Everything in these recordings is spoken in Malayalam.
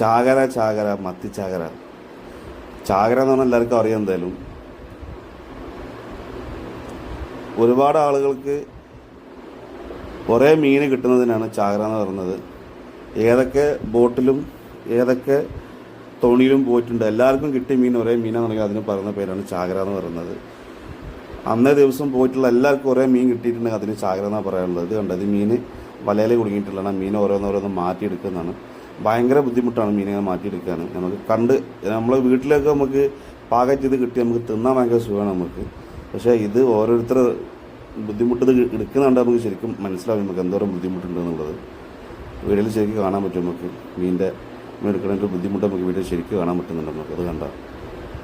ചാകര ചാകര മത്തി ചാകര. എന്ന് പറഞ്ഞാൽ എല്ലാവർക്കും അറിയാം എന്തായാലും. ഒരുപാട് ആളുകൾക്ക് കുറേ മീൻ കിട്ടുന്നതിനാണ് ചാകര എന്ന് പറയുന്നത് ഏതൊക്കെ ബോട്ടിലും ഏതൊക്കെ തോണിയിലും പോയിട്ടുണ്ട് എല്ലാവർക്കും കിട്ടിയ മീൻ ഒരേ മീനാണെന്നുണ്ടെങ്കിൽ അതിന് പറയുന്ന പേരാണ് ചാകര എന്ന് പറയുന്നത്. അന്നേ ദിവസം പോയിട്ടുള്ള എല്ലാവർക്കും ഒരേ മീൻ കിട്ടിയിട്ടുണ്ടെങ്കിൽ അതിന് ചാകര എന്നാണ് പറയാനുള്ളത്. ഇത് കണ്ടത് മീൻ വലയിൽ കുടുങ്ങിയിട്ടുള്ളതാണ്. മീൻ ഓരോന്നോരോന്ന് മാറ്റിയെടുക്കുന്നതാണ്. ഭയങ്കര ബുദ്ധിമുട്ടാണ് മീനിനെ മാറ്റിയെടുക്കാൻ നമുക്ക് കണ്ട് നമ്മളെ വീട്ടിലൊക്കെ നമുക്ക് പാകം ചെയ്ത് കിട്ടി നമുക്ക് തിന്നാൻ ഭയങ്കര സുഖമാണ് നമുക്ക്. പക്ഷേ ഇത് ഓരോരുത്തർ ബുദ്ധിമുട്ട് എടുക്കുന്നുണ്ട് നമുക്ക് ശരിക്കും മനസ്സിലാവും നമുക്ക് എന്തോരം ബുദ്ധിമുട്ടുണ്ടെന്നുള്ളത് എന്നുള്ളത്. ശരിക്കും കാണാൻ പറ്റും നമുക്ക് മീനിന്റെ മീൻ എടുക്കണതിന്റെ ബുദ്ധിമുട്ട് നമുക്ക് വീഡിയോ ശരിക്കും കാണാൻ പറ്റുന്നുണ്ട് നമുക്ക്. അത് കണ്ട.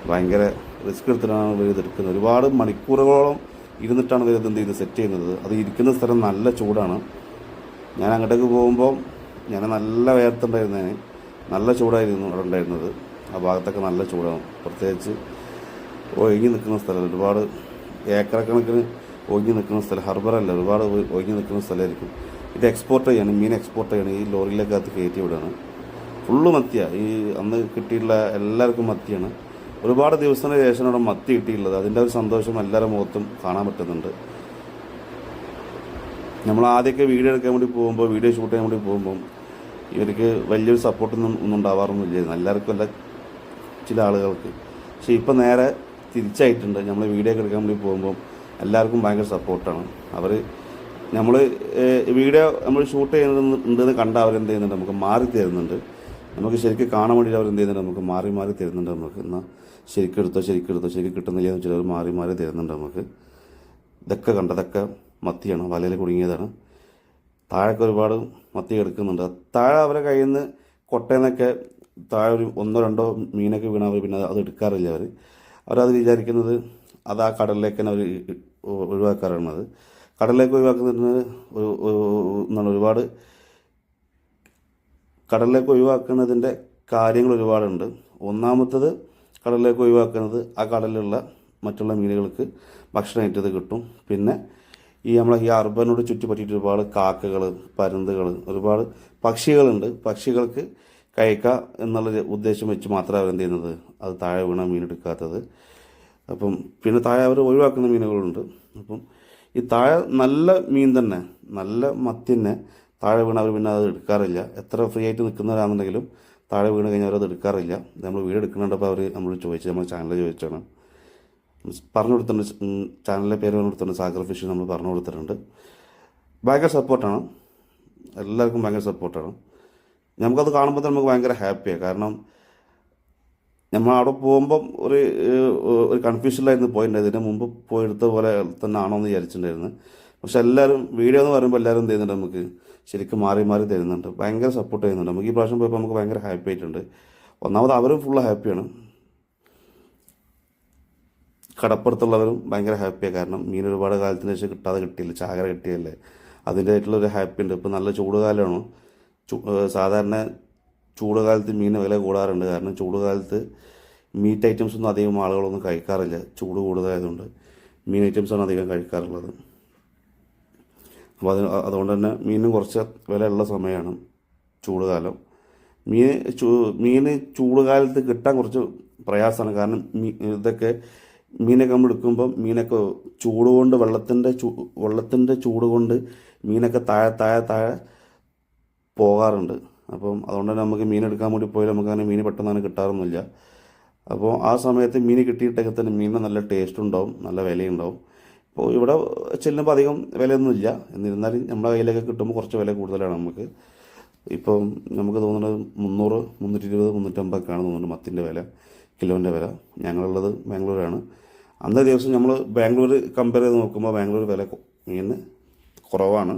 ഭയങ്കര റിസ്ക് എടുത്തിട്ടാണ് ഇവർ ഇത് എടുക്കുന്നത്. ഒരുപാട് മണിക്കൂറുകളോളം ഇരുന്നിട്ടാണ് ഇവർ ഇത് എന്ത് ചെയ്ത് സെറ്റ് ചെയ്യുന്നത്? അത് ഇരിക്കുന്ന സ്ഥലം നല്ല ചൂടാണ്. ഞാൻ അങ്ങോട്ടേക്ക് പോകുമ്പോൾ ഞാൻ നല്ല വേർത്തുണ്ടായിരുന്നേന് നല്ല ചൂടായിരുന്നു അവിടെ ഉണ്ടായിരുന്നത്. ആ ഭാഗത്തൊക്കെ നല്ല ചൂടാണ്. പ്രത്യേകിച്ച് ഒഴുകി നിൽക്കുന്ന സ്ഥലം ഒരുപാട് ഏക്കറക്കണക്കിന് ഒഴുകി നിൽക്കുന്ന സ്ഥലം ഹർബറല്ല ഒരുപാട് ഒഴു- ഒഴുകി നിൽക്കുന്ന സ്ഥലമായിരിക്കും. ഇത് എക്സ്പോർട്ട് ചെയ്യാണ് മീൻ എക്സ്പോർട്ട് ചെയ്യാണ്. ഈ ലോറിയിലേക്കകത്ത് കയറ്റി വിടുകയാണ്. ഫുള്ള് മത്തിയാണ് ഈ അന്ന് കിട്ടിയിട്ടുള്ള എല്ലാവർക്കും മത്തിയാണ്. ഒരുപാട് ദിവസത്തിന് ശേഷം അവിടെ മത്തി കിട്ടിയിട്ടുള്ളത്. അതിന്റെ ഒരു സന്തോഷം എല്ലാവരുടെ മുഖത്തും കാണാൻ പറ്റുന്നുണ്ട്. നമ്മൾ ആദ്യമൊക്കെ വീഡിയോ എടുക്കാൻ വേണ്ടി പോകുമ്പോൾ വീഡിയോ ഷൂട്ട് ചെയ്യാൻ വേണ്ടി പോകുമ്പോൾ ഇവർക്ക് വലിയൊരു സപ്പോർട്ടൊന്നും ഒന്നും ഉണ്ടാവാറൊന്നുമില്ലായിരുന്നു എല്ലാവർക്കും അല്ല ചില ആളുകൾക്ക്. പക്ഷേ ഇപ്പം നേരെ തിരിച്ചായിട്ടുണ്ട്. നമ്മൾ വീഡിയോ ഒക്കെ എടുക്കാൻ വേണ്ടി പോകുമ്പോൾ എല്ലാവർക്കും ഭയങ്കര സപ്പോർട്ടാണ് അവർ നമ്മൾ വീഡിയോ നമ്മൾ ഷൂട്ട് ചെയ്യുന്നത് ഉണ്ടെന്ന് കണ്ട അവരെന്ത് ചെയ്യുന്നുണ്ട്? നമുക്ക് മാറി തരുന്നുണ്ട്. നമുക്ക് ശരിക്കും കാണാൻ വേണ്ടിയിട്ട് അവരെന്ത് ചെയ്യുന്നുണ്ട്? നമുക്ക് മാറി മാറി തരുന്നുണ്ട് നമുക്ക്. എന്നാൽ ശരിക്കും എടുത്തോ ശരിക്കും എടുത്തോ ശരിക്കും കിട്ടുന്നില്ല എന്ന് ചിലർ മാറി മാറി തരുന്നുണ്ട് നമുക്ക്. ഇതൊക്കെ കണ്ടതൊക്കെ മത്തിയാണ് വലയിൽ കുടുങ്ങിയതാണ്. താഴേക്ക് ഒരുപാട് മത്തി എടുക്കുന്നുണ്ട്. താഴെ അവരെ കയ്യിൽ നിന്ന് കൊട്ടയെന്നൊക്കെ താഴെ ഒരു ഒന്നോ രണ്ടോ മീനൊക്കെ വീണ അവർ പിന്നെ അത് എടുക്കാറില്ല അവർ അവരത് വിചാരിക്കുന്നത് അത് ആ കടലിലേക്ക് തന്നെ അവർ ഒഴിവാക്കാറാണ് കടലിലേക്ക് ഒഴിവാക്കുന്നത് ഒരു എന്താണ് ഒരുപാട് കടലിലേക്ക് ഒഴിവാക്കുന്നതിന്റെ കാര്യങ്ങൾ ഒരുപാടുണ്ട്. ഒന്നാമത്തത് കടലിലേക്ക് ഒഴിവാക്കുന്നത് ആ കടലിലുള്ള മറ്റുള്ള മീനുകൾക്ക് ഭക്ഷണം ഏറ്റത് കിട്ടും. പിന്നെ ഈ നമ്മളെ ഈ അർബനോട് ചുറ്റിപ്പറ്റിയിട്ട് ഒരുപാട് കാക്കകൾ പരുന്തുകൾ ഒരുപാട് പക്ഷികളുണ്ട്. പക്ഷികൾക്ക് കഴിക്കുക എന്നുള്ള ഉദ്ദേശം വെച്ച് മാത്രമേ അവരെന്ത് ചെയ്യുന്നത്? അത് താഴെ വീണ മീനെടുക്കാത്തത്. അപ്പം പിന്നെ താഴെ അവർ ഒഴിവാക്കുന്ന മീനുകളുണ്ട്. അപ്പം ഈ താഴെ നല്ല മീൻ തന്നെ നല്ല മത്തി തന്നെ താഴെ വീണ അവർ പിന്നെ അത് എടുക്കാറില്ല. എത്ര ഫ്രീ ആയിട്ട് നിൽക്കുന്നവരാണെന്നുണ്ടെങ്കിലും താഴെ വീണ് കഴിഞ്ഞാൽ അവരത് എടുക്കാറില്ല. നമ്മൾ വീട് എടുക്കുന്നുണ്ടപ്പോൾ അവർ നമ്മൾ ചോദിച്ചത് നമ്മൾ ചാനലിൽ ചോദിച്ചാണ്. പറഞ്ഞു കൊടുത്തിട്ടുണ്ട് ചാനലിലെ പേര് പറഞ്ഞു കൊടുത്തിട്ടുണ്ട് സാഗർ ഫിഷ് നമ്മൾ പറഞ്ഞു കൊടുത്തിട്ടുണ്ട് ഭയങ്കര സപ്പോർട്ടാണ് എല്ലാവർക്കും ഭയങ്കര സപ്പോർട്ടാണ് നമുക്കത് കാണുമ്പോൾ തന്നെ നമുക്ക് ഭയങ്കര ഹാപ്പിയാണ് കാരണം നമ്മൾ അവിടെ പോകുമ്പം ഒരു ഒരു കൺഫ്യൂഷനിലായിരുന്നു പോയിട്ടുണ്ടായത് ഇതിന് മുമ്പ് പോയെടുത്ത പോലെ തന്നെ ആണോ എന്ന് വിചാരിച്ചിട്ടുണ്ടായിരുന്നു. പക്ഷെ എല്ലാവരും വീഡിയോ എന്ന് പറയുമ്പോൾ എല്ലാവരും എന്ത് ചെയ്യുന്നുണ്ട് നമുക്ക്? ശരിക്കും മാറി മാറി തരുന്നുണ്ട്. ഭയങ്കര സപ്പോർട്ട് ചെയ്യുന്നുണ്ട്. നമുക്ക് ഈ പ്രാവശ്യം പോയപ്പോൾ നമുക്ക് ഭയങ്കര ഹാപ്പി ആയിട്ടുണ്ട്. ഒന്നാമത് അവരും ഫുള്ള് ഹാപ്പിയാണ് കടപ്പുറത്തുള്ളവരും ഭയങ്കര ഹാപ്പിയാണ് കാരണം മീൻ ഒരുപാട് കാലത്തിന് ശേഷം കിട്ടാതെ കിട്ടിയില്ല. ചാകര കിട്ടിയല്ലേ? അതിന്റെ ആയിട്ടുള്ള ഒരു ഹാപ്പി ഉണ്ട്. ഇപ്പം നല്ല ചൂട് കാലമാണ് സാധാരണ ചൂട് ചൂടുകാലത്ത് മീൻ വില കൂടാറുണ്ട്. കാരണം ചൂട് കാലത്ത് മീറ്റ് ഐറ്റംസ് ഒന്നും അധികം ആളുകളൊന്നും കഴിക്കാറില്ല. ചൂട് കൂടുതലായതുകൊണ്ട് മീൻ ഐറ്റംസാണ് അധികം കഴിക്കാറുള്ളത്. അപ്പോൾ അത് അതുകൊണ്ട് തന്നെ മീനും കുറച്ച് വിലയുള്ള സമയമാണ് ചൂട് കാലം. മീൻ ചൂ മീൻ ചൂടുകാലത്ത് കിട്ടാൻ കുറച്ച് പ്രയാസമാണ്. കാരണം ഇതൊക്കെ മീനൊക്കെ നമ്മൾ എടുക്കുമ്പോൾ മീനൊക്കെ ചൂട് കൊണ്ട് വെള്ളത്തിന്റെ ചൂ വെള്ളത്തിന്റെ ചൂട് കൊണ്ട് മീനൊക്കെ താഴെ താഴെ താഴെ പോകാറുണ്ട്. അപ്പം അതുകൊണ്ട് തന്നെ നമുക്ക് മീൻ എടുക്കാൻ വേണ്ടി പോയാൽ നമുക്ക് അങ്ങനെ മീൻ പെട്ടെന്ന് അങ്ങനെ കിട്ടാറൊന്നുമില്ല. അപ്പോൾ ആ സമയത്ത് മീൻ കിട്ടിയിട്ടൊക്കെ തന്നെ മീനിന് നല്ല ടേസ്റ്റ് ഉണ്ടാവും നല്ല വിലയുണ്ടാവും. ഇപ്പോൾ ഇവിടെ ചെല്ലുമ്പോൾ അധികം വിലയൊന്നുമില്ല. എന്നിരുന്നാലും നമ്മുടെ കയ്യിലൊക്കെ കിട്ടുമ്പോൾ കുറച്ച് വില കൂടുതലാണ് നമുക്ക്. ഇപ്പം നമുക്ക് തോന്നുന്നത് മുന്നൂറ് മുന്നൂറ്റി ഇരുപത് മുന്നൂറ്റമ്പതൊക്കെയാണ് തോന്നുന്നത് മത്തിന്റെ വില. കിലോന്റെ വില. ഞങ്ങളുള്ളത് ബാംഗ്ലൂരാണ്. അന്നേ ദിവസം നമ്മൾ ബാംഗ്ലൂർ കമ്പയർ ചെയ്ത് നോക്കുമ്പോൾ ബാംഗ്ലൂർ വില ഇങ്ങനെ കുറവാണ്.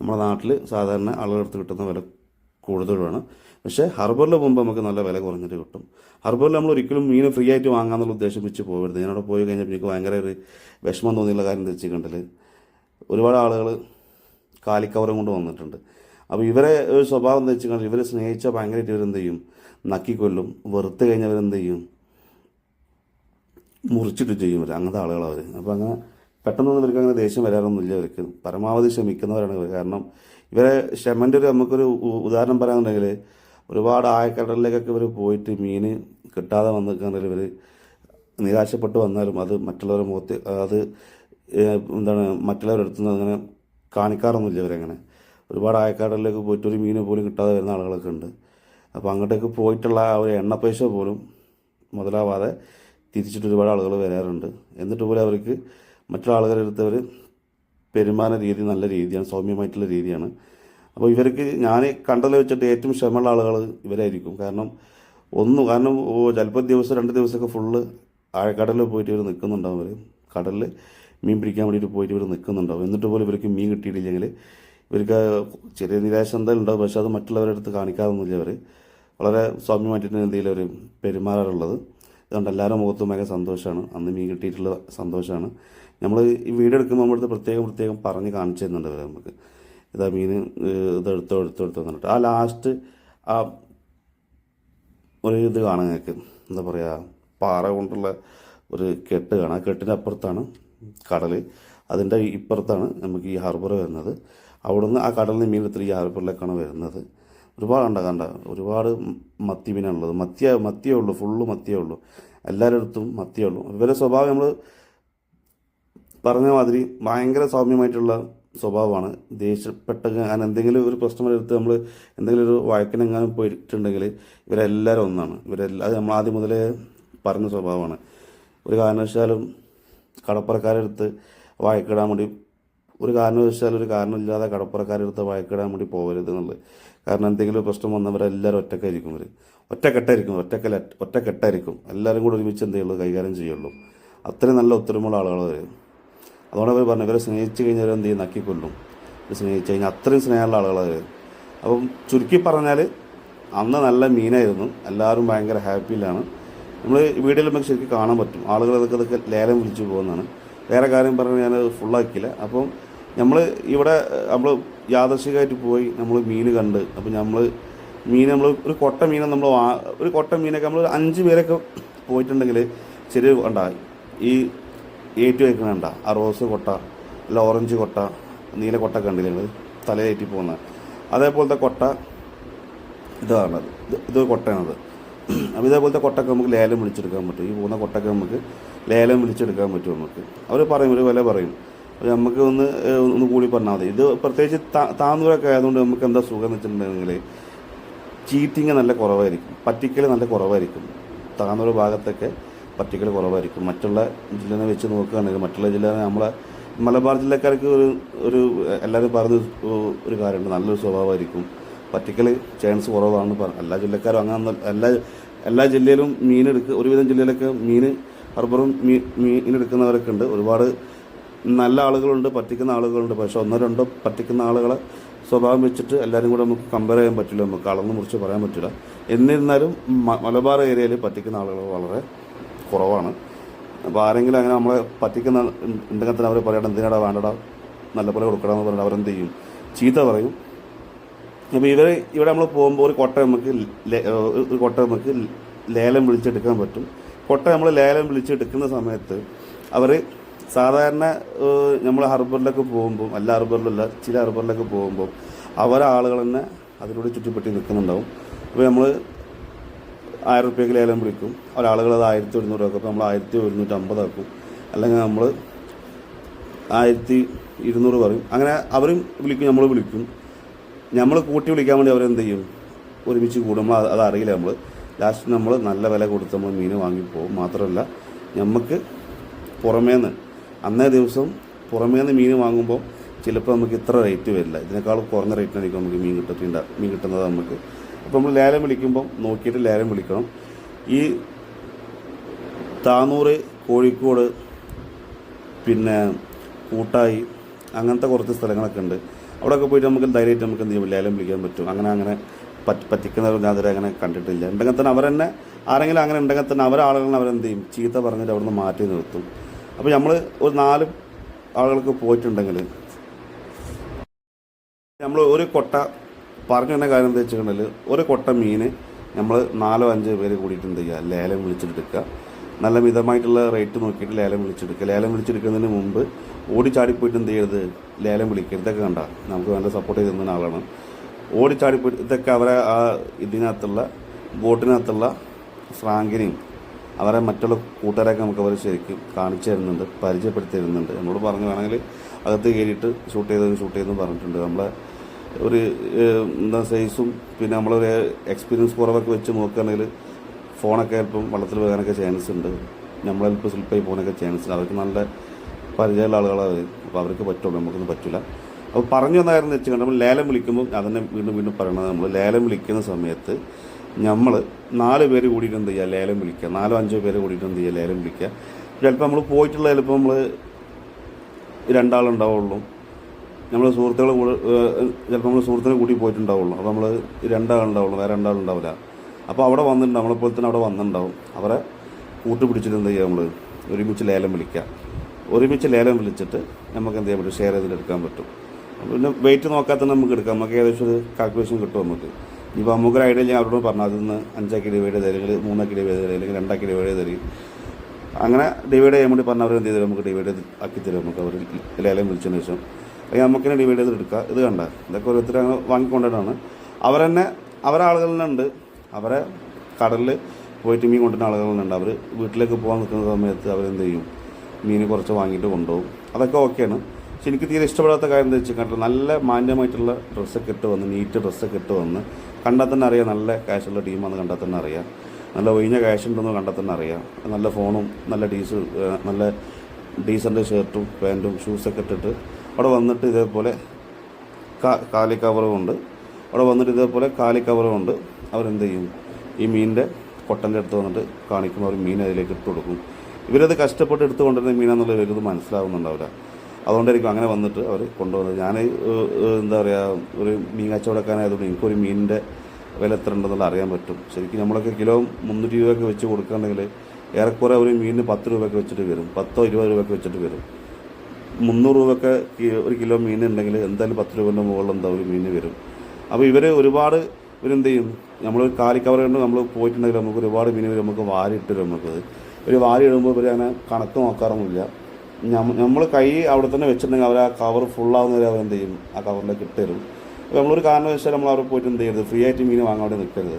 നമ്മുടെ നാട്ടിൽ സാധാരണ ആളുകളടുത്ത് കിട്ടുന്ന വില കൂടുതലുമാണ്. പക്ഷേ ഹർബറിൽ പോകുമ്പോൾ നമുക്ക് നല്ല വില കുറഞ്ഞിട്ട് കിട്ടും. ഹർബറിൽ നമ്മൾ ഒരിക്കലും മീൻ ഫ്രീ ആയിട്ട് വാങ്ങാമെന്നുള്ള ഉദ്ദേശം വെച്ച് പോകരുത്. ഞാനവിടെ പോയി കഴിഞ്ഞപ്പോൾ എനിക്ക് ഭയങ്കര ഒരു വിഷമം തോന്നിയുള്ള കാര്യം എന്താ വെച്ചിട്ടുണ്ടെങ്കിൽ ഒരുപാട് ആളുകൾ കാലിക്കവറും കൊണ്ട് വന്നിട്ടുണ്ട്. അപ്പോൾ ഇവരെ ഒരു സ്വഭാവം എന്താ വെച്ചാൽ ഇവരെ സ്നേഹിച്ചാൽ ഭയങ്കരമായിട്ട് ഇവരെന്ത് ചെയ്യും നക്കിക്കൊല്ലും വെറുത്ത് കഴിഞ്ഞവരെന്ത് ചെയ്യും മുറിച്ചിട്ട് ചെയ്യും ഇവർ അങ്ങനത്തെ ആളുകളാണ് അവർ അപ്പോൾ അങ്ങനെ പെട്ടെന്നൊന്നും ഇവർക്ക് അങ്ങനെ ദേഷ്യം വരാറൊന്നുമില്ല ഇവർക്ക്. പരമാവധി ക്ഷമിക്കുന്നവരാണ് ഇവർ കാരണം ഇവരെ ക്ഷമന്റെ ഒരു നമുക്കൊരു ഉദാഹരണം പറയാന്നുണ്ടെങ്കിൽ ഒരുപാട് ആയക്കടലിലേക്കൊക്കെ ഇവർ പോയിട്ട് മീൻ കിട്ടാതെ വന്നു കണ്ടാൽ ഇവർ നിരാശപ്പെട്ട് വന്നാലും അത് മറ്റുള്ളവരുടെ മുഖത്ത് അത് എന്താണ് മറ്റുള്ളവരുടെ അടുത്തുനിന്ന് അങ്ങനെ കാണിക്കാറൊന്നുമില്ല ഇവരങ്ങനെ. ഒരുപാട് ആയക്കാടിലേക്ക് പോയിട്ട് ഒരു മീനെ പോലും കിട്ടാതെ വരുന്ന ആളുകളൊക്കെ ഉണ്ട്. അപ്പോൾ അങ്ങോട്ടേക്ക് പോയിട്ടുള്ള ആ ഒരു എണ്ണ പൈസ പോലും മുതലാവാതെ തിരിച്ചിട്ട് ഒരുപാട് ആളുകൾ വരാറുണ്ട്. എന്നിട്ട് പോലും അവർക്ക് മറ്റുള്ള ആളുകളുടെ അടുത്ത് അവർ പെരുമാറുന്ന രീതി നല്ല രീതിയാണ് സൗമ്യമായിട്ടുള്ള രീതിയാണ്. അപ്പോൾ ഇവർക്ക് ഞാൻ കണ്ടതിൽ വെച്ചിട്ട് ഏറ്റവും ക്ഷമയുള്ള ആളുകൾ ഇവരായിരിക്കും. കാരണം ഒന്ന് കാരണം ചിലപ്പോൾ ദിവസം രണ്ട് ദിവസമൊക്കെ ഫുള്ള് ആഴക്കടലിൽ പോയിട്ട് ഇവർ നിൽക്കുന്നുണ്ടാവും അവർ കടലിൽ മീൻ പിടിക്കാൻ വേണ്ടിയിട്ട് പോയിട്ട് ഇവർ നിൽക്കുന്നുണ്ടാവും. എന്നിട്ട് പോലും ഇവർക്ക് മീൻ കിട്ടിയിട്ടില്ലെങ്കിൽ ഇവർക്ക് ചെറിയ നിരാശ എന്തായാലും ഉണ്ടാവും. പക്ഷേ അത് മറ്റുള്ളവരുടെ അടുത്ത് കാണിക്കാറൊന്നുമില്ല അവർ വളരെ സൗമ്യമായിട്ടാണ് എന്തെങ്കിലും അവർ പെരുമാറാറുള്ളത്. അതുകൊണ്ട് എല്ലാവരുടെ മുഖത്തും ഭയങ്കര സന്തോഷമാണ്. അന്ന് മീൻ കിട്ടിയിട്ടുള്ള സന്തോഷമാണ്. നമ്മൾ ഈ വീഡിയോ എടുക്കുമ്പോൾ നമ്മളടുത്ത് പ്രത്യേകം പ്രത്യേകം പറഞ്ഞ് കാണിച്ചു തരുന്നുണ്ട് അവർ നമുക്ക്. ഇതാ മീൻ ഇതെടുത്തോ എടുത്തോ എടുത്തോ എന്നിട്ട് ആ ലാസ്റ്റ് ആ ഒരു ഇത് കാണാൻ ഞങ്ങൾക്ക്. എന്താ പറയുക പാറ കൊണ്ടുള്ള ഒരു കെട്ട് കാണാം. ആ കെട്ടിന്റെ അപ്പുറത്താണ് കടൽ അതിന്റെ ഇപ്പുറത്താണ് നമുക്ക് ഈ ഹാർബർ വരുന്നത്. അവിടുന്ന് ആ കടലിൽ മീനെടുത്തിട്ട് ഈ ഹാർബറിലേക്കാണ് വരുന്നത്. ഒരുപാട് കണ്ട കണ്ട ഒരുപാട് മത്തി മീനാണുള്ളത് മത്തിയ മത്തിയേ ഉള്ളൂ ഫുള്ള് മത്തിയേ ഉള്ളൂ. എല്ലാവരുടെ മത്തിയേ ഉള്ളൂ. ഇവരെ സ്വഭാവം നമ്മൾ പറഞ്ഞ മാതിരി ഭയങ്കര സൗമ്യമായിട്ടുള്ള സ്വഭാവമാണ്. ദേഷ്യപ്പെട്ട അങ്ങനെ എന്തെങ്കിലും ഒരു പ്രശ്നം എടുത്ത് നമ്മൾ എന്തെങ്കിലും ഒരു വഴക്കിനെങ്ങാനും പോയിട്ടുണ്ടെങ്കിൽ ഇവരെല്ലാവരും ഒന്നാണ്. ഇവരെല്ലാം നമ്മൾ ആദ്യം മുതലേ പറഞ്ഞ സ്വഭാവമാണ്. ഒരു കാരണവശാലും കടപ്പുറക്കാരെടുത്ത് വഴക്കിടാൻ വേണ്ടി ഒരു കാരണവശാലും ഒരു കാരണമില്ലാതെ കടപ്പുറക്കാരുടെ അടുത്ത് വഴക്കിടാൻ വേണ്ടി പോകരുത് എന്നുള്ളത്. കാരണം എന്തെങ്കിലും പ്രശ്നം വന്നവരെല്ലാവരും ഒറ്റക്കായിരിക്കും ഇവർ ഒറ്റക്കെട്ടായിരിക്കും ഒറ്റക്കല ഒറ്റക്കെട്ടായിരിക്കും. എല്ലാവരും കൂടെ ഒരുമിച്ച് എന്തേ ഉള്ളൂ കൈകാര്യം ചെയ്യുള്ളൂ. അത്രയും നല്ല ഒത്തൊരുമുള്ള ആളുകൾ അവർ അതുകൊണ്ട് അവർ പറഞ്ഞു ഇവരെ സ്നേഹിച്ച് കഴിഞ്ഞാൽ എന്ത് ചെയ്യും? നക്കിക്കൊല്ലും ഇവർ സ്നേഹിച്ച് കഴിഞ്ഞാൽ അത്രയും സ്നേഹമുള്ള ആളുകൾ അവർ അപ്പം ചുരുക്കി പറഞ്ഞാൽ അന്ന് നല്ല മീനായിരുന്നു. എല്ലാവരും ഭയങ്കര ഹാപ്പിയിലാണ്. നമ്മൾ വീഡിയോയിൽ നമുക്ക് ശരിക്കും കാണാൻ പറ്റും. ആളുകൾ അതൊക്കെ അതൊക്കെ ലേലം വിളിച്ചു പോകുന്നതാണ്. വേറെ കാര്യം പറഞ്ഞാൽ ഞാൻ ഫുള്ളാക്കിയില്ല അപ്പം നമ്മൾ ഇവിടെ നമ്മൾ യാദർശികമായിട്ട് പോയി നമ്മൾ മീൻ കണ്ട്. അപ്പം നമ്മൾ മീൻ നമ്മൾ ഒരു കൊട്ട മീനെ നമ്മൾ വാ ഒരു കൊട്ട മീനൊക്കെ നമ്മൾ അഞ്ച് പേരൊക്കെ പോയിട്ടുണ്ടെങ്കിൽ ചെറിയ കണ്ട ഈ ഏറ്റു വയ്ക്കുന്ന കണ്ട ആ റോസ് കൊട്ട അല്ല ഓറഞ്ച് കൊട്ട നീല കൊട്ട കണ്ടില്ലേ നിങ്ങൾ തലയേറ്റി പോകുന്നത് അതേപോലത്തെ കൊട്ട ഇതാണ്. ഇത് ഇത് കൊട്ടയാണത്. അപ്പോൾ ഇതേപോലത്തെ കൊട്ടൊക്കെ നമുക്ക് ലേലം വിളിച്ചെടുക്കാൻ പറ്റും. ഈ പോകുന്ന കൊട്ടൊക്കെ നമുക്ക് ലേലം വിളിച്ചെടുക്കാൻ പറ്റും നമുക്ക്. അവർ പറയും ഒരു വില പറയും. അപ്പോൾ നമുക്ക് ഒന്ന് ഒന്ന് കൂടി പറഞ്ഞാൽ മതി. ഇത് പ്രത്യേകിച്ച് താന്നൂരൊക്കെ ആയതുകൊണ്ട് നമുക്ക് എന്താ സുഖം എന്ന് വെച്ചിട്ടുണ്ടെങ്കിൽ ചീറ്റിങ് നല്ല കുറവായിരിക്കും. പറ്റിക്കൽ നല്ല കുറവായിരിക്കും. താന്നൂർ ഭാഗത്തൊക്കെ പറ്റിക്കൽ കുറവായിരിക്കും. മറ്റുള്ള ജില്ലനെ വെച്ച് നോക്കുകയാണെങ്കിൽ മറ്റുള്ള ജില്ല നമ്മളെ മലബാർ ജില്ലക്കാർക്ക് ഒരു ഒരു എല്ലാവരും പറഞ്ഞ ഒരു കാര്യമുണ്ട്. നല്ലൊരു സ്വഭാവമായിരിക്കും. പറ്റിക്കൽ ചാൻസ് കുറവാണെന്ന് പറഞ്ഞു എല്ലാ ജില്ലക്കാരും അങ്ങനെ എല്ലാ എല്ലാ ജില്ലയിലും മീൻ ഒരുവിധം ജില്ലയിലൊക്കെ മീൻ ഹർബറും മീൻ എടുക്കുന്നവരൊക്കെ ഉണ്ട്. ഒരുപാട് നല്ല ആളുകളുണ്ട് പറ്റിക്കുന്ന ആളുകളുണ്ട്. പക്ഷെ ഒന്നോ രണ്ടോ പറ്റിക്കുന്ന ആളുകളെ സ്വഭാവം വെച്ചിട്ട് എല്ലാവരും കൂടെ നമുക്ക് കമ്പയർ ചെയ്യാൻ പറ്റില്ല. നമുക്ക് അളന്ന് മുറിച്ച് പറയാൻ പറ്റില്ല. എന്നിരുന്നാലും മലബാർ ഏരിയയിൽ പറ്റിക്കുന്ന ആളുകൾ വളരെ കുറവാണ്. അപ്പോൾ ആരെങ്കിലും അങ്ങനെ നമ്മളെ പറ്റിക്കുന്ന ഉണ്ടെങ്കിൽ തന്നെ അവർ പറയണം എന്തിനാടാ വേണ്ടടാ? നല്ലപോലെ കൊടുക്കണമെന്ന് പറഞ്ഞാൽ അവരെന്ത് ചെയ്യും? ചീത്ത പറയും. അപ്പോൾ ഇവർ ഇവിടെ നമ്മൾ പോകുമ്പോൾ ഒരു കൊട്ട നമുക്ക് ഒരു കൊട്ട നമുക്ക് ലേലം വിളിച്ചെടുക്കാൻ പറ്റും. കൊട്ട നമ്മൾ ലേലം വിളിച്ചെടുക്കുന്ന സമയത്ത് അവർ സാധാരണ നമ്മൾ ഹർബറിലൊക്കെ പോകുമ്പോൾ എല്ലാ ഹർബറിലല്ല ചില ഹർബറിലൊക്കെ പോകുമ്പോൾ അവരാളുകൾ തന്നെ അതിലൂടെ ചുറ്റിപ്പറ്റി നിൽക്കുന്നുണ്ടാവും. അപ്പോൾ നമ്മൾ ആയിരം റുപ്യക്ക് ലേലം വിളിക്കും ഒരാളുകൾ അത് ആയിരത്തി ഒരുന്നൂറ് ആക്കും. അപ്പോൾ നമ്മൾ ആയിരത്തി ഒരുന്നൂറ്റി അമ്പതാക്കും അല്ലെങ്കിൽ നമ്മൾ ആയിരത്തി ഇരുന്നൂറ് പറയും. അങ്ങനെ അവരും വിളിക്കും നമ്മൾ വിളിക്കും. നമ്മൾ കൂട്ടി വിളിക്കാൻ വേണ്ടി അവരെന്ത് ചെയ്യും? ഒരുമിച്ച് കൂടുമ്പോൾ അത് അറിയില്ല നമ്മൾ ലാസ്റ്റ് നമ്മൾ നല്ല വില കൊടുത്ത് നമ്മൾ മീൻ വാങ്ങിപ്പോകും മാത്രമല്ല നമുക്ക് പുറമേന്ന് അന്നേ ദിവസം പുറമേ നിന്ന് മീൻ വാങ്ങുമ്പോൾ ചിലപ്പോൾ നമുക്ക് ഇത്ര റേറ്റ് വരില്ല. ഇതിനേക്കാൾ കുറഞ്ഞ റേറ്റിനായിരിക്കും നമുക്ക് മീൻ കിട്ടത്തിണ്ട മീൻ കിട്ടുന്നത് നമുക്ക്. അപ്പോൾ നമ്മൾ ലേലം വിളിക്കുമ്പോൾ നോക്കിയിട്ട് ലേലം വിളിക്കണം. ഈ താനൂറ് കോഴിക്കോട് പിന്നെ കൂട്ടായി അങ്ങനത്തെ കുറച്ച് സ്ഥലങ്ങളൊക്കെ ഉണ്ട്. അവിടെയൊക്കെ പോയിട്ട് നമുക്ക് ധൈര്യമായിട്ട് നമുക്ക് എന്ത് ചെയ്യും ലേലം വിളിക്കാൻ പറ്റും. അങ്ങനെ അങ്ങനെ പറ്റി പറ്റിക്കുന്നവർ ഞാൻ അങ്ങനെ കണ്ടിട്ടില്ല. ഉണ്ടെങ്കിൽ തന്നെ അവർ തന്നെ ആരെങ്കിലും അങ്ങനെ ഉണ്ടെങ്കിൽ തന്നെ അവരെ ആളുകളെ അവരെന്ത് ചെയ്യും? ചീത്ത പറഞ്ഞിട്ട് അവിടുന്ന് മാറ്റി നിർത്തും. അപ്പോൾ നമ്മൾ ഒരു നാല് ആളുകൾക്ക് പോയിട്ടുണ്ടെങ്കിൽ നമ്മൾ ഒരു കൊട്ട പറഞ്ഞു തന്നെ കാര്യം എന്താ വെച്ചിട്ടുണ്ടെങ്കിൽ ഒരു കൊട്ട മീൻ നമ്മൾ നാലോ അഞ്ചോ പേര് കൂടിയിട്ട് എന്ത് ചെയ്യുക? ലേലം വിളിച്ചെടുക്കുക. നല്ല മിതമായിട്ടുള്ള റേറ്റ് നോക്കിയിട്ട് ലേലം വിളിച്ചെടുക്കുക. ലേലം വിളിച്ചെടുക്കുന്നതിന് മുമ്പ് ഓടി ചാടിപ്പോയിട്ട് എന്ത് ചെയ്യരുത്? ലേലം വിളിക്കുക ഇതൊക്കെ കണ്ട? നമുക്ക് നല്ല സപ്പോർട്ട് ചെയ്ത് തന്നെ ആളാണ്. ഓടിച്ചാടി പോയിട്ട് ഇതൊക്കെ അവരെ ആ ഇതിനകത്തുള്ള ബോട്ടിനകത്തുള്ള ഫ്രാങ്കിനെയും അവരെ മറ്റുള്ള കൂട്ടുകാരൊക്കെ നമുക്ക് അവർ ശരിക്കും കാണിച്ചു തരുന്നുണ്ട് പരിചയപ്പെടുത്തി തരുന്നുണ്ട്. നമ്മളോട് പറഞ്ഞു വേണമെങ്കിൽ അകത്ത് കയറിയിട്ട് ഷൂട്ട് ചെയ്തത് ഷൂട്ട് ചെയ്തെന്ന് പറഞ്ഞിട്ടുണ്ട്. നമ്മളെ ഒരു എന്താ സൈസും പിന്നെ നമ്മളൊരു എക്സ്പീരിയൻസ് കുറവൊക്കെ വെച്ച് നോക്കുകയാണെങ്കിൽ ഫോണൊക്കെ ചിലപ്പം വള്ളത്തിൽ വീഴാനൊക്കെ ചാൻസ് ഉണ്ട്. നമ്മളെൽപ്പം സ്ലിപ്പായി പോകാനൊക്കെ ചാൻസ് ഉണ്ട്. അവർക്ക് നല്ല പരിചയമുള്ള ആളുകളാണ് അപ്പോൾ അവർക്ക് പറ്റുള്ളൂ. നമുക്കൊന്നും പറ്റില്ല. അപ്പോൾ പറഞ്ഞു വന്നായിരുന്നു വെച്ച് നമ്മൾ ലേലം വിളിക്കുമ്പോൾ അതന്നെ വീണ്ടും വീണ്ടും പറയണത് നമ്മൾ ലേലം വിളിക്കുന്ന സമയത്ത് നമ്മൾ നാല് പേര് കൂടിയിട്ട് എന്ത് ചെയ്യുക ലേലം വിളിക്കുക. നാലോ അഞ്ചോ പേര് കൂടിയിട്ട് എന്ത് ചെയ്യുക ലേലം വിളിക്കുക. ചിലപ്പോൾ നമ്മൾ പോയിട്ടുള്ള ചിലപ്പോൾ നമ്മൾ രണ്ടാളുണ്ടാവുള്ളൂ. നമ്മൾ സുഹൃത്തുക്കൾ കൂടെ ചിലപ്പോൾ നമ്മൾ സുഹൃത്തുക്കളെ കൂടി പോയിട്ടുണ്ടാവുള്ളൂ. അപ്പോൾ നമ്മൾ രണ്ടാളുണ്ടാവുള്ളൂ വേറെ രണ്ടാളുണ്ടാവില്ല. അപ്പോൾ അവിടെ വന്നിട്ടുണ്ട്. നമ്മളെപ്പോലെ തന്നെ അവിടെ വന്നിട്ടുണ്ടാവും. അവരെ കൂട്ടുപിടിച്ചിട്ട് എന്ത് ചെയ്യുക നമ്മൾ ഒരുമിച്ച് ലേലം വിളിക്കുക. ഒരുമിച്ച് ലേലം വിളിച്ചിട്ട് നമുക്ക് എന്ത് ചെയ്യാൻ പറ്റും? ഷെയർ ചെയ്തിട്ട് എടുക്കാൻ പറ്റും. പിന്നെ വെയിറ്റ് നോക്കാതെ തന്നെ നമുക്ക് എടുക്കാം. നമുക്ക് ഏകദേശം ഒരു കാൽക്കുലേഷൻ കിട്ടും നമുക്ക്. ഇപ്പോൾ നമുക്കൊരു ഐഡിയ ഞാൻ അവരോട് പറഞ്ഞു അതിൽ അഞ്ചാക്കി ഡിവൈഡ് ചെയ്ത് അല്ലെങ്കിൽ മൂന്നാക്കി ഡിവൈഡ് ചെയ്ത് അല്ലെങ്കിൽ രണ്ടാക്കി ഡിവൈഡ് ചെയ്ത് തരും. അങ്ങനെ ഡിവൈഡ് ചെയ്യാൻ വേണ്ടി പറഞ്ഞാൽ അവർ എന്ത് ചെയ്തു? നമുക്ക് ഡിവൈഡ് ചെയ്ത് ആക്കി തരും. നമുക്ക് അവർ ലേലം വിളിച്ചതിന് ശേഷം. അല്ലെങ്കിൽ നമുക്കിനെ ഡിവൈഡ് ചെയ്ത് എടുക്കുക ഇത് കണ്ട ഇതൊക്കെ ഓരോരുത്തർ അങ്ങനെ വാങ്ങിക്കൊണ്ടിട്ടാണ് അവരെന്നെ അവരെ ആളുകളിലുണ്ട് അവരെ കടലിൽ പോയിട്ട് മീൻ കൊണ്ടുവരുന്ന ആളുകളുണ്ട് അവർ വീട്ടിലേക്ക് പോകാൻ നിൽക്കുന്ന സമയത്ത് അവരെന്ത് ചെയ്യും? മീൻ കുറച്ച് വാങ്ങിയിട്ട് കൊണ്ടുപോകും. അതൊക്കെ ഓക്കെയാണ്. പക്ഷെ എനിക്ക് തീരെ ഇഷ്ടപ്പെടാത്ത കാര്യം എന്താ വെച്ചാൽ നല്ല മാന്യമായിട്ടുള്ള ഡ്രസ്സൊക്കെ ഇട്ട് വന്ന് നീറ്റ് ഡ്രസ്സൊക്കെ ഇട്ട് വന്ന് കണ്ടാൽ തന്നെ അറിയാം നല്ല ക്യാഷുള്ള ടീമാണെന്ന് കണ്ടാൽ തന്നെ അറിയാം നല്ല ഒഴിഞ്ഞ ക്യാഷ് ഉണ്ടെന്ന് കണ്ടാൽ തന്നെ അറിയാം നല്ല ഫോണും നല്ല ഡീസ് നല്ല ഡീസന്റ് ഷർട്ടും പാന്റും ഷൂസൊക്കെ ഇട്ടിട്ട് അവിടെ വന്നിട്ട് ഇതേപോലെ കാലി കവറും ഉണ്ട്. അവിടെ വന്നിട്ട് ഇതേപോലെ കാലി കവറും ഉണ്ട്. അവരെന്ത് ചെയ്യും? ഈ മീനിന്റെ കൊട്ടന്റെ അടുത്ത് വന്നിട്ട് കാണിക്കും അവർ മീൻ അതിലേക്ക് ഇട്ട് കൊടുക്കും. ഇവരത് കഷ്ടപ്പെട്ട് എടുത്ത് കൊണ്ടുവരുന്ന മീനാന്നുള്ള ഇവരത് മനസ്സിലാവുന്നുണ്ടാവില്ല. അതുകൊണ്ടായിരിക്കും അങ്ങനെ വന്നിട്ട് അവർ കൊണ്ടുവന്നത്. ഞാൻ എന്താ പറയുക ഒരു മീൻ കച്ചവടക്കാരായതുകൊണ്ട് എനിക്കൊരു മീനിന്റെ വില എത്ര ഉണ്ടെന്നുള്ള അറിയാൻ പറ്റും. ശരിക്കും നമ്മളൊക്കെ കിലോ മുന്നൂറ്റി രൂപയൊക്കെ വെച്ച് കൊടുക്കുകയാണെങ്കിൽ ഏറെക്കുറെ ഒരു മീനിന് പത്ത് രൂപയൊക്കെ വെച്ചിട്ട് വരും. പത്തോ ഇരുപത് രൂപയൊക്കെ വെച്ചിട്ട് വരും. മുന്നൂറ് രൂപയൊക്കെ ഒരു കിലോ മീൻ ഉണ്ടെങ്കിൽ എന്തായാലും പത്ത് രൂപേന്റെ മുകളിൽ എന്താ ഒരു മീൻ വരും. അപ്പോൾ ഇവർ ഒരുപാട് ഇവരെന്ത് ചെയ്യും? നമ്മൾ കാലിക്കവർ കൊണ്ട് നമ്മൾ പോയിട്ടുണ്ടെങ്കിൽ നമുക്ക് ഒരുപാട് മീൻ വരും നമുക്ക് വാരി ഇട്ട് തരും നമുക്കത് ഒരു വാരി ഇടുമ്പോൾ ഇവർ അങ്ങനെ കണക്ക് നോക്കാറൊന്നുമില്ല. നമ്മൾ കൈ അവിടെ തന്നെ വെച്ചിട്ടുണ്ടെങ്കിൽ അവർ ആ കവർ ഫുള്ളാവുന്നവരെ അവരെന്ത് ചെയ്യും? ആ കവറിലേക്ക് ഇട്ട് തരും. നമ്മളൊരു കാരണവശാലും നമ്മൾ അവിടെ പോയിട്ട് എന്ത് ചെയ്യരുത്? ഫ്രീ ആയിട്ട് മീൻ വാങ്ങാൻ അവിടെ നിൽക്കരുത്.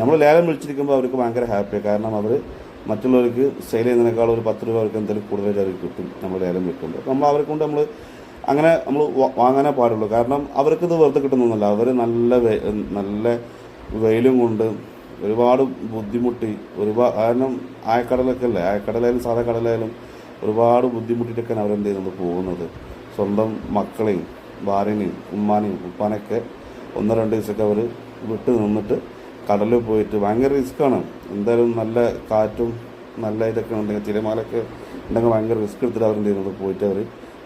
നമ്മൾ ലേലം വിളിച്ചിരിക്കുമ്പോൾ അവർക്ക് ഭയങ്കര ഹാപ്പിയാണ് കാരണം അവർ മറ്റുള്ളവർക്ക് സെയിൽ ചെയ്യുന്നതിനേക്കാൾ ഒരു പത്ത് രൂപ അവർക്ക് എന്തെങ്കിലും കൂടുതലായിട്ട് അവർക്ക് കിട്ടും നമ്മൾ ലേലം വിൽക്കുമ്പോൾ നമ്മൾ അവരെ കൊണ്ട് നമ്മൾ അങ്ങനെ നമ്മൾ വാങ്ങാനേ പാടുള്ളൂ. കാരണം അവർക്ക് ഇത് വെറുതെ കിട്ടുന്നൊന്നുമല്ല. അവർ നല്ല നല്ല വെയിലും കൊണ്ട് ഒരുപാട് ബുദ്ധിമുട്ടി ഒരുപാട് കാരണം ആയക്കടലൊക്കെ അല്ലേ? ആയക്കടലായാലും സാധാ കടലായാലും ഒരുപാട് ബുദ്ധിമുട്ടിയിട്ടൊക്കെയാണ് അവരെന്ത് ചെയ്യുന്നത്? പോകുന്നത്. സ്വന്തം മക്കളെയും ഭാര്യനെയും ഉമ്മാനെയും ഉപ്പാനൊക്കെ ഒന്ന് രണ്ട് ദിവസമൊക്കെ അവർ വിട്ട് നിന്നിട്ട് കടലിൽ പോയിട്ട് ഭയങ്കര റിസ്ക്കാണ് എന്തായാലും നല്ല കാറ്റും നല്ല ഇതൊക്കെ ഉണ്ടെങ്കിൽ തിരമാലൊക്കെ ഉണ്ടെങ്കിൽ ഭയങ്കര റിസ്ക് എടുത്തിട്ട് അവരെന്ത് ചെയ്യുന്നത്? പോയിട്ട് അവർ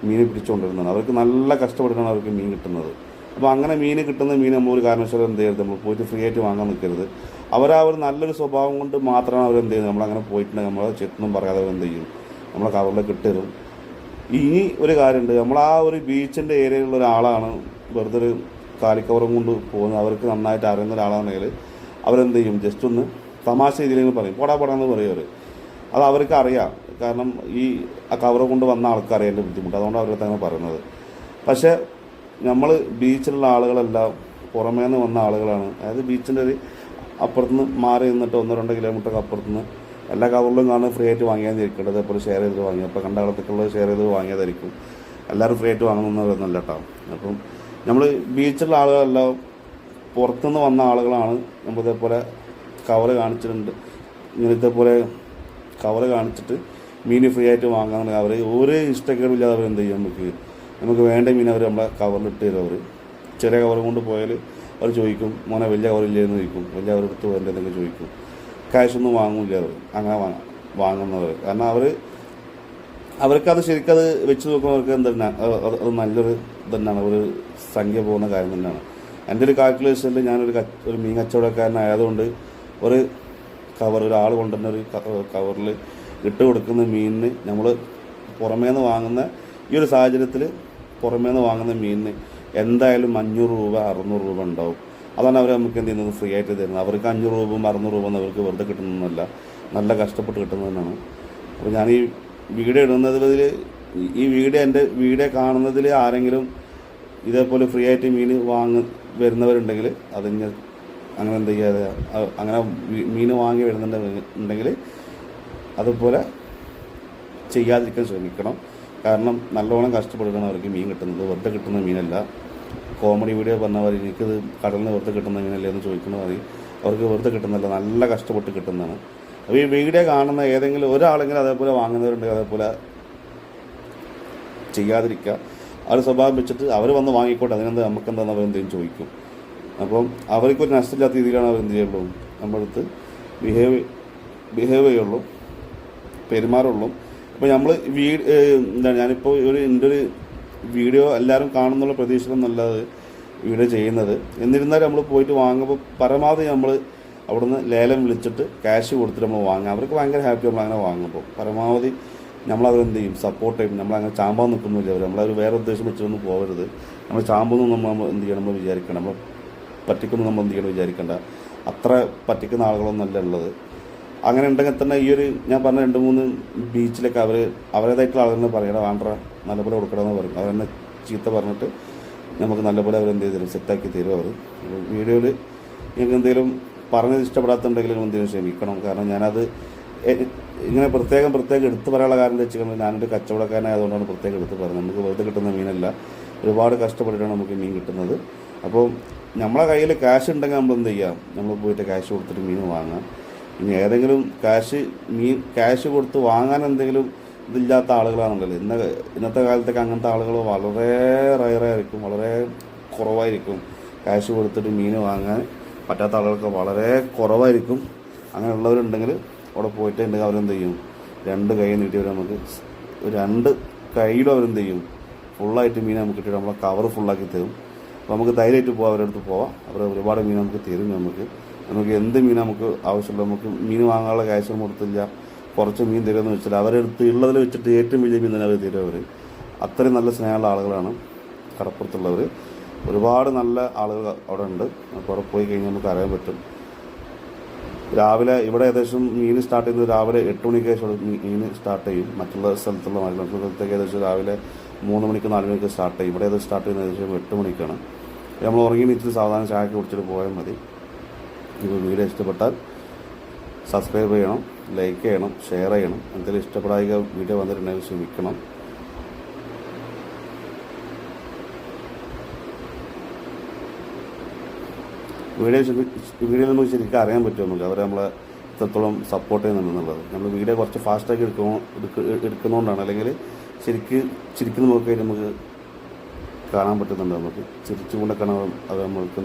മീൻ പിടിച്ചുകൊണ്ടിരുന്നതാണ്. അവർക്ക് നല്ല കഷ്ടപ്പെട്ടിട്ടാണ് അവർക്ക് മീൻ കിട്ടുന്നത്. അപ്പോൾ അങ്ങനെ മീൻ കിട്ടുന്ന മീൻ നമ്മൾ ഒരു കാരണവശാലും എന്ത് ചെയ്യരുത്? നമ്മൾ പോയിട്ട് ഫ്രീ ആയിട്ട് വാങ്ങാൻ നിൽക്കരുത് അവർ ആ ഒരു നല്ലൊരു സ്വഭാവം കൊണ്ട് മാത്രമാണ് അവർ എന്ത് ചെയ്യുന്നത്? നമ്മളങ്ങനെ പോയിട്ടുണ്ടെങ്കിൽ നമ്മളെ ചെത്തൊന്നും പറയാതെ അവർ എന്ത് ചെയ്യും? നമ്മളെ കവറിലേക്ക് ഇട്ടുതരും ഇനി ഒരു കാര്യമുണ്ട്. നമ്മൾ ആ ഒരു ബീച്ചിന്റെ ഏരിയയിലുള്ള ഒരാളാണ് വെറുതെ ഒരു കാലിക്കവറും കൊണ്ട് പോകുന്നത്. അവർക്ക് നന്നായിട്ട് അറിയുന്ന ഒരാളാണെങ്കിൽ അവരെന്ത് ചെയ്യും? ജസ്റ്റ് ഒന്ന് തമാശ രീതിയിൽ പറയും. പോടാ പോടാന്ന് പറയും അത് അവർക്ക് അറിയാം. കാരണം ഈ ആ കവർ കൊണ്ട് വന്ന ആൾക്കാരെയല്ലേ ബുദ്ധിമുട്ട്. അതുകൊണ്ട് അവരുടെ അങ്ങനെ പറയുന്നത്. പക്ഷേ നമ്മൾ ബീച്ചിലുള്ള ആളുകളെല്ലാം പുറമേ നിന്ന് വന്ന ആളുകളാണ്. അതായത് ബീച്ചിന്റെ ഒരു അപ്പുറത്തുനിന്ന് മാറി നിന്നിട്ട് ഒന്നോ രണ്ടോ കിലോമീറ്റർ അപ്പുറത്തുനിന്ന് എല്ലാ കവറിലും കാണും ഫ്രീ ആയിട്ട് വാങ്ങിയാതിരിക്കും അപ്പോൾ ഷെയർ ചെയ്ത് വാങ്ങി. അപ്പോൾ കണ്ട കാലത്തേക്കുള്ളത് ഷെയർ ചെയ്ത് വാങ്ങിയതായിരിക്കും. എല്ലാവരും ഫ്രീ ആയിട്ട് വാങ്ങുന്നവരൊന്നുമല്ല കേട്ടോ. അപ്പം നമ്മൾ ബീച്ചിലുള്ള ആളുകളെല്ലാം പുറത്തുനിന്ന് വന്ന ആളുകളാണ് നമ്മൾ ഇതേപോലെ കവറ് കാണിച്ചിട്ടുണ്ട്. ഇങ്ങനെ ഇതേപോലെ കവറ് കാണിച്ചിട്ട് മീൻ ഫ്രീ ആയിട്ട് വാങ്ങാൻ അവർ ഒരു ഇഷ്ടക്കേടും ഇല്ലാതെ അവർ എന്ത് ചെയ്യും നമുക്ക്? നമുക്ക് വേണ്ട മീൻ അവർ നമ്മളെ കവറിലിട്ട് തരും അവർ ചെറിയ കവർ കൊണ്ട് പോയാൽ അവർ ചോദിക്കും മോനെ വലിയ കവറില്ലേ എന്ന് ചോദിക്കും. വലിയ കവർ എടുത്ത് എന്തെങ്കിലും ചോദിക്കും. ക്യാഷൊന്നും വാങ്ങൂല അവർ അങ്ങനെ വാങ്ങുന്നവർ കാരണം അവർ അവർക്കത് ശരിക്കത് വെച്ച് നോക്കുന്നവർക്ക് എന്താണ് അത് നല്ലൊരു തന്നെയാണ്. ഒരു സംഖ്യ പോകുന്ന കാര്യം തന്നെയാണ്. എന്റെ ഒരു കാൽക്കുലേഷനിൽ ഞാനൊരു ഒരു മീൻ കച്ചവടക്കാരനായതുകൊണ്ട് ഒരു കവർ ഒരാൾ കൊണ്ടുവന്ന ഒരു കവറിൽ ഇട്ട് കൊടുക്കുന്ന മീനിന് നമ്മൾ പുറമേ നിന്ന് വാങ്ങുന്ന ഈ ഒരു സാഹചര്യത്തിൽ പുറമേ നിന്ന് വാങ്ങുന്ന മീനിന് എന്തായാലും അഞ്ഞൂറ് രൂപ അറുന്നൂറ് രൂപ ഉണ്ടാവും. അതാണ് അവർ നമുക്ക് എന്ത് ചെയ്യുന്നത്? ഫ്രീ ആയിട്ട് തരുന്നത്. അവർക്ക് അഞ്ഞൂറ് രൂപയും അറുന്നൂറ് രൂപ അവർക്ക് വെറുതെ കിട്ടുന്നതല്ല നല്ല കഷ്ടപ്പെട്ട് കിട്ടുന്നതെന്നാണ് അപ്പോൾ ഞാൻ ഈ വീഡിയോ ഇടുന്നതിൽ ഈ വീഡിയോ എന്റെ വീഡിയോ കാണുന്നതിൽ ആരെങ്കിലും ഇതേപോലെ ഫ്രീ ആയിട്ട് മീൻ വാങ്ങ വരുന്നവരുണ്ടെങ്കിൽ അതിന് അങ്ങനെ എന്ത് ചെയ്യാതെ അങ്ങനെ മീൻ വാങ്ങി വരുന്നുണ്ടെങ്കിൽ അതുപോലെ ചെയ്യാതിരിക്കാൻ ശ്രമിക്കണം. കാരണം നല്ലോണം കഷ്ടപ്പെടുകയാണ് അവർക്ക് മീൻ കിട്ടുന്നത്. വെറുതെ കിട്ടുന്ന മീനല്ല. കോമഡി വീഡിയോ പറഞ്ഞവർ എനിക്കിത് കടലിന് വെറുതെ കിട്ടുന്ന എങ്ങനെയല്ലേ എന്ന് ചോദിക്കുന്ന മതി അവർക്ക് വെറുതെ കിട്ടുന്നില്ല നല്ല കഷ്ടപ്പെട്ട് കിട്ടുന്നതാണ്. അപ്പോൾ ഈ വീഡിയോ കാണുന്ന ഏതെങ്കിലും ഒരാളെങ്കിലും അതേപോലെ വാങ്ങുന്നവരുണ്ടെങ്കിൽ അതേപോലെ ചെയ്യാതിരിക്കുക. അവർ സ്വഭാവം വെച്ചിട്ട് അവർ വന്ന് വാങ്ങിക്കോട്ടെ അതിനെന്താ എന്താണെന്ന് അവരെന്തെങ്കിലും ചോദിക്കും. അപ്പം അവർക്കൊരു നഷ്ടമില്ലാത്ത രീതിയിലാണ് അവർ എന്ത് ചെയ്യുള്ളൂ? നമ്മളടുത്ത് ബിഹേവ് ബിഹേവ് ചെയ്യുള്ളൂ. പെരുമാറുള്ളൂ. അപ്പോൾ നമ്മൾ വീ എന്താണ് ഞാനിപ്പോൾ ഒരു എന്റെ ഒരു വീഡിയോ എല്ലാവരും കാണുന്നുള്ള പ്രതീക്ഷയിലൊന്നല്ലാതെ വീഡിയോ ചെയ്യുന്നത്. എന്നിരുന്നാലും നമ്മൾ പോയിട്ട് വാങ്ങുമ്പോൾ പരമാവധി നമ്മൾ അവിടുന്ന് ലേലം വിളിച്ചിട്ട് ക്യാഷ് കൊടുത്തിട്ട് നമ്മൾ വാങ്ങുക അവർക്ക് ഭയങ്കര ഹാപ്പി നമ്മൾ അങ്ങനെ വാങ്ങുമ്പോൾ പരമാവധി നമ്മളത് എന്ത് ചെയ്യും? സപ്പോർട്ട് ചെയ്യും. നമ്മളങ്ങനെ ചാമ്പാൻ നിൽക്കുന്നില്ല അവർ നമ്മളൊരു വേറെ ഉദ്ദേശം വെച്ചൊന്നും പോകരുത് നമ്മൾ ചാമ്പൊന്നും നമ്മൾ എന്ത് ചെയ്യണം? നമ്മൾ വിചാരിക്കണം നമ്മൾ പറ്റിക്കുന്നു നമ്മൾ എന്ത് ചെയ്യണം? വിചാരിക്കേണ്ട. അത്ര പറ്റിക്കുന്ന ആളുകളൊന്നും അല്ല ഉള്ളത്. അങ്ങനെ ഉണ്ടെങ്കിൽ തന്നെ ഈ ഒരു ഞാൻ പറഞ്ഞ രണ്ട് മൂന്ന് ബീച്ചിലൊക്കെ അവർ അവരുടേതായിട്ടുള്ള ആളുകൾ പറയണം വേണ്ട നല്ലപോലെ കൊടുക്കണമെന്ന് പറയും. അവരെന്നെ ചീത്ത പറഞ്ഞിട്ട് നമുക്ക് നല്ലപോലെ അവർ എന്ത് ചെയ്ത് സെറ്റാക്കി തരും അവർ വീഡിയോയിൽ നിങ്ങൾക്ക് എന്തെങ്കിലും പറഞ്ഞത് ഇഷ്ടപ്പെടാത്തുണ്ടെങ്കിലും എന്തെങ്കിലും ക്ഷമിക്കണം. കാരണം ഞാനത് ഇങ്ങനെ പ്രത്യേകം പ്രത്യേകം എടുത്തു പറയാനുള്ള കാരണം എന്താ വെച്ചാൽ ഞാനൊരു കച്ചവടക്കാരനായതുകൊണ്ടാണ് പ്രത്യേകം എടുത്ത് പറയുന്നത്. നമുക്ക് വെറുതെ കിട്ടുന്ന മീനല്ല. ഒരുപാട് കഷ്ടപ്പെട്ടിട്ടാണ് നമുക്ക് മീൻ കിട്ടുന്നത്. അപ്പോൾ നമ്മളെ കയ്യിൽ ക്യാഷ് ഉണ്ടെങ്കിൽ നമ്മൾ എന്ത് ചെയ്യാം? നമ്മൾ പോയിട്ട് ക്യാഷ് കൊടുത്തിട്ട് മീൻ വാങ്ങാം ഇനി ഏതെങ്കിലും ക്യാഷ് മീൻ ക്യാഷ് കൊടുത്ത് വാങ്ങാൻ എന്തെങ്കിലും ഇതില്ലാത്ത ആളുകളാണുണ്ടല്ലോ. ഇന്ന ഇന്നത്തെ കാലത്തൊക്കെ അങ്ങനത്തെ ആളുകൾ വളരെ റയറായിരിക്കും വളരെ കുറവായിരിക്കും ക്യാഷ് കൊടുത്തിട്ട് മീൻ വാങ്ങാൻ പറ്റാത്ത ആളുകൾക്ക് വളരെ കുറവായിരിക്കും. അങ്ങനെയുള്ളവരുണ്ടെങ്കിൽ അവിടെ പോയിട്ട് ഉണ്ടെങ്കിൽ അവരെന്ത് ചെയ്യും? രണ്ട് കൈ നീട്ടിയവർ നമുക്ക്. രണ്ട് കൈയിലും അവരെന്ത് ചെയ്യും? ഫുള്ളായിട്ട് മീൻ നമുക്ക് കിട്ടിയിട്ട് നമ്മളെ കവർ ഫുള്ളാക്കി തരും. അപ്പോൾ നമുക്ക് ധൈര്യമായിട്ട് പോകാം അവരുടെ അടുത്ത് പോവാം. അവർ ഒരുപാട് മീൻ നമുക്ക് തരും നമുക്ക്. നമുക്ക് എന്ത് മീൻ നമുക്ക് ആവശ്യമുള്ള നമുക്ക് മീൻ വാങ്ങാനുള്ള കാശ് കൊടുത്തില്ല. കുറച്ച് മീൻ തരുമെന്ന് വെച്ചാൽ അവരെടുത്ത് ഉള്ളതിൽ വെച്ചിട്ട് ഏറ്റവും വലിയ മീൻ തന്നെ അവർ തരും അവർ അത്രയും നല്ല സ്നേഹമുള്ള ആളുകളാണ് കടപ്പുറത്തുള്ളവർ ഒരുപാട് നല്ല ആളുകൾ അവിടെ ഉണ്ട്. അപ്പോൾ അവിടെ പോയി കഴിഞ്ഞാൽ നമുക്ക് അറിയാൻ പറ്റും. രാവിലെ ഇവിടെ ഏകദേശം മീൻ സ്റ്റാർട്ട് ചെയ്യുന്നത് രാവിലെ എട്ട് മണിക്ക് മീൻ സ്റ്റാർട്ട് ചെയ്യും. മറ്റുള്ള സ്ഥലത്തുള്ള മറ്റുള്ള സ്ഥലത്തൊക്കെ ഏകദേശം രാവിലെ മൂന്ന് മണിക്ക് നാല് മണിക്ക് സ്റ്റാർട്ട് ചെയ്യും. ഇവിടെ ഏകദേശം സ്റ്റാർട്ട് ചെയ്യുന്നത് ഏകദേശം എട്ട് മണിക്കാണ്. നമ്മൾ ഉറങ്ങി നീച്ചിട്ട് സാധാരണ ചായക്ക് കുടിച്ചിട്ട് പോയാൽ മതി. ഇപ്പോൾ വീഡിയോ ഇഷ്ടപ്പെട്ടാൽ സബ്സ്ക്രൈബ് ചെയ്യണം ലൈക്ക് ചെയ്യണം ഷെയർ ചെയ്യണം. എന്തെങ്കിലും ഇഷ്ടപ്പെടാതെ വീഡിയോ വന്നിട്ടുണ്ടെങ്കിൽ ക്ഷമിക്കണം. വീഡിയോ വീഡിയോ നമുക്ക് ശരിക്കും അറിയാൻ പറ്റുമെന്നില്ല അവർ നമ്മളെ എത്രത്തോളം സപ്പോർട്ട് ചെയ്യുന്നുണ്ടെന്നുള്ളത്. നമ്മൾ വീഡിയോ കുറച്ച് ഫാസ്റ്റാക്കി എടുക്കുമോ എടുക്കുന്നതുകൊണ്ടാണ് അല്ലെങ്കിൽ ശരിക്ക് ശരിക്കും നോക്കി നമുക്ക് കാണാൻ പറ്റുന്നുണ്ട്. നമുക്ക് ചിരിച്ചുകൊണ്ടൊക്കെയാണ് അത് നമ്മൾക്ക്